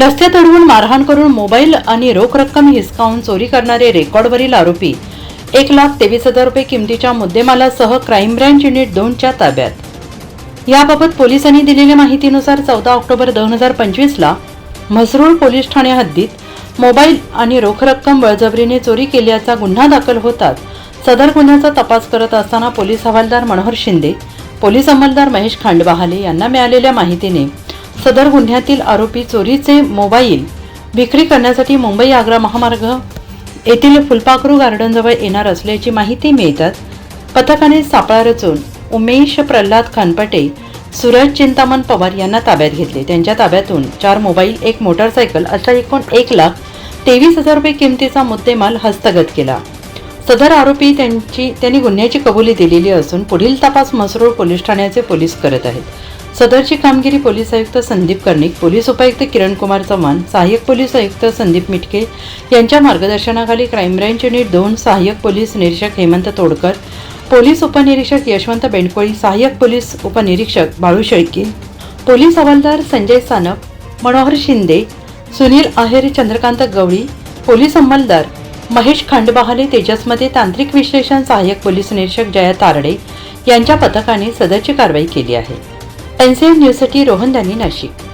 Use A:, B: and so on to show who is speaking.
A: रस्त्यात अडवून मारहाण करून मोबाईल आणि रोख रक्कम हिसकावून चोरी करणारे रेकॉर्डवरील आरोपी एक लाख तेवीस हजार रुपये किमतीच्या मुद्देमालासह क्राईम ब्रँच युनिट दोनच्या ताब्यात. याबाबत पोलिसांनी दिलेल्या माहितीनुसार चौदा ऑक्टोबर दोन हजार पंचवीसला म्हसरूळ पोलीस ठाणे हद्दीत मोबाईल आणि रोख रक्कम बळजबरीने चोरी केल्याचा गुन्हा दाखल होताच सदर गुन्ह्याचा तपास करत असताना पोलीस हवालदार मनोहर शिंदे पोलीस अंमलदार महेश खांडवाहाले यांना मिळालेल्या माहितीने सदर गुन्ह्यातील आरोपी चोरीचे मोबाईल विक्री करण्यासाठी मुंबई आग्रा महामार्ग येथील फुलपाखरू गार्डनजवळ येणार असल्याची माहिती मिळतात. पथकाने सापळा रचून उमेश प्रल्हाद खानपटे सूरज चिंतामण पवार यांना ताब्यात घेतले. त्यांच्या ताब्यातून चार मोबाईल एक मोटारसायकल अशा एकूण एक लाख तेवीस हजार रुपये किमतीचा मुद्देमाल हस्तगत केला. सदर आरोपी त्यांची त्यांनी गुन्ह्याची कबुली दिलेली असून पुढील तपास मसरूळ पोलीस ठाण्याचे पोलीस करत आहेत. सदरची कामगिरी पोलीस आयुक्त संदीप कर्णिक पोलीस उपायुक्त किरण कुमार चव्हाण सहाय्यक पोलीस आयुक्त संदीप मिटके यांच्या मार्गदर्शनाखाली क्राईम ब्रँच युनिट दोन सहाय्यक पोलीस निरीक्षक हेमंत तोडकर पोलीस उपनिरीक्षक यशवंत बेंडकोळी सहाय्यक पोलीस उपनिरीक्षक बाळू शेळके पोलीस हवालदार संजय सानप मनोहर शिंदे सुनील आहेर चंद्रकांत गवळी पोलीस अंमलदार महेश खांडबहाले तेजसमध्ये तांत्रिक विश्लेषण सहाय्यक पोलीस निरीक्षक जया तारडे यांच्या पथकाने सदरची कारवाई केली आहे. एनसीएन न्यूजसाठी रोहन दानी नाशिक